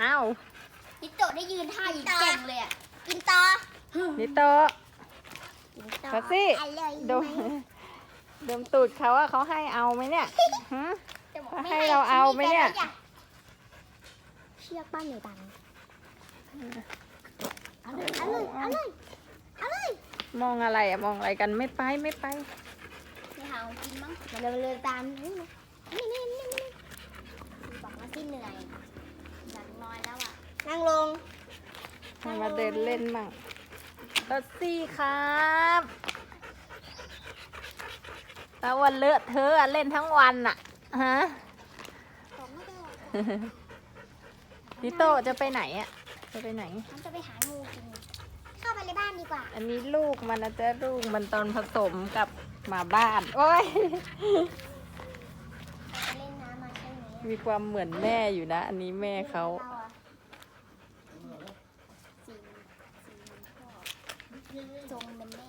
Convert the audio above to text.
อ้าวนิโตะได้ยืนท่ายิงเก่งเลยอะ กินต่อนิโตะกินต่อขอสิอร่อยดมดมตูดเขาอะเขาให้เอาไหมเนี่ยฮะ จะบอกให้เราเอาไหมเนี่ย เชือกบ้านอยู่ดังเอาเลยเอาเลยเอาเลยเอาเลยมองอะไรอะมองอะไรกันไม่ไปไม่ไปนี่หาของกินมั้งมาเร็วเร็วตามนี่นะนี่นี่นี่นี่บอกว่าที่เหนื่อยอยากนอนแล้วอะ นั่งลง ให้มาเดินเล่นมั่งรถซี่ครับตะวันเลอะเธอะอะเล่นทั้งวันอะฮะผมไม่ได้นิโตะจะไปไหนอะจะไปไหน มันจะไปหางูกิน เข้าไปในบ้านดีกว่า อันนี้ลูกมันนะจ๊ะลูกมันตอนผสมกับหมาบ้าน โอ้ยไปเล่นน้ำมาใช่ไหมมีความเหมือนแม่อยู่นะ อันนี้แม่เขา เราอะสีสีพ่อ ทรงเป็นแม่